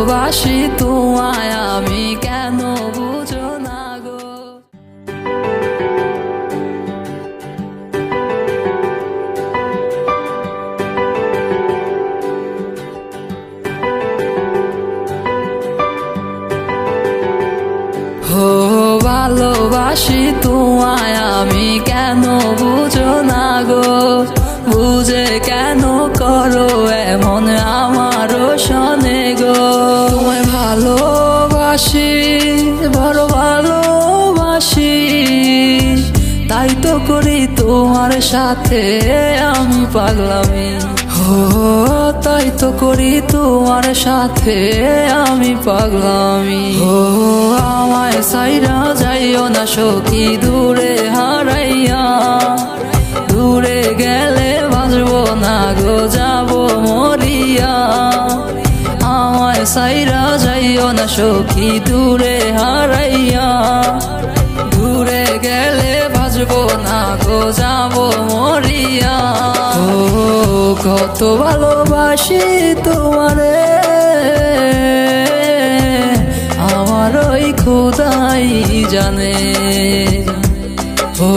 ভালোবাসি তোমায়, আমি কেন বুঝো না গো? হো, ভালোবাসি তোমায়, আমি কেন বুঝো না গো? বুঝে কেন করো এমন আমারও শোনে? করি, তোমার সাথে আমি পাগলামি। হো তাই তো করি, তোমার সাথে আমি পাগলামি। হো আমায় সাইরা যাইও না, সখী, দূরে হারাইয়া। দূরে গেলে বাজবো না গো, যাব মরিয়া। আমায় সাইরা যাইও না, সখী, দূরে হারাইয়া কত ভালোবাসি তোমারে। আমার ওই খোদাই জানে। ও,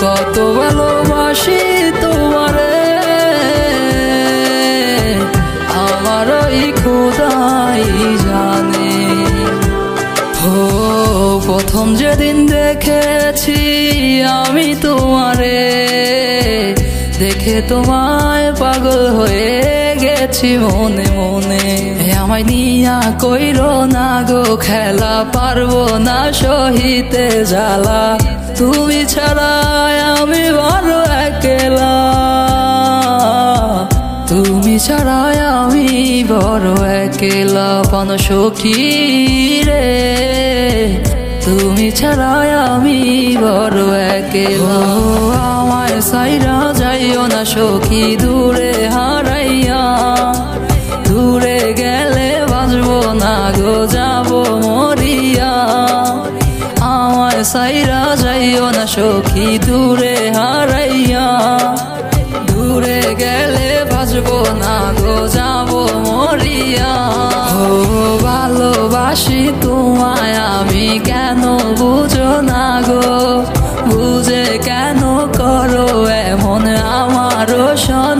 কত ভালোবাসি তোমারে। আমার ওই খোদাই জানে। ও, প্রথম যেদিন দেখেছি আমি তোমারে। দেখে তোমায় পাগল হয়ে গেছি মনে মনে। আমায় নিয়া কইরো না গো খেলা, পারব না সহিতে জ্বালা। তুমি ছাড়া আমি বড় একলা। তুমি ছাড়া আমি বড় একলা পান রে। তুমি ছাড়া আমি বড় একলা। আমায় সাইরা যেও না সখী, দূরে হারাইয়া। দূরে গেলে বাঁচবো না গো, যাব মরিয়া। আমায় সাইরা যাইও না সখী, দূরে হারাইয়া। দূরে গেলে বাঁচবো না গো, যাব মরিয়া। ও ভালোবাসি তোমায়, আমি কেন বুঝো না গো? বুঝে কেন আরো সন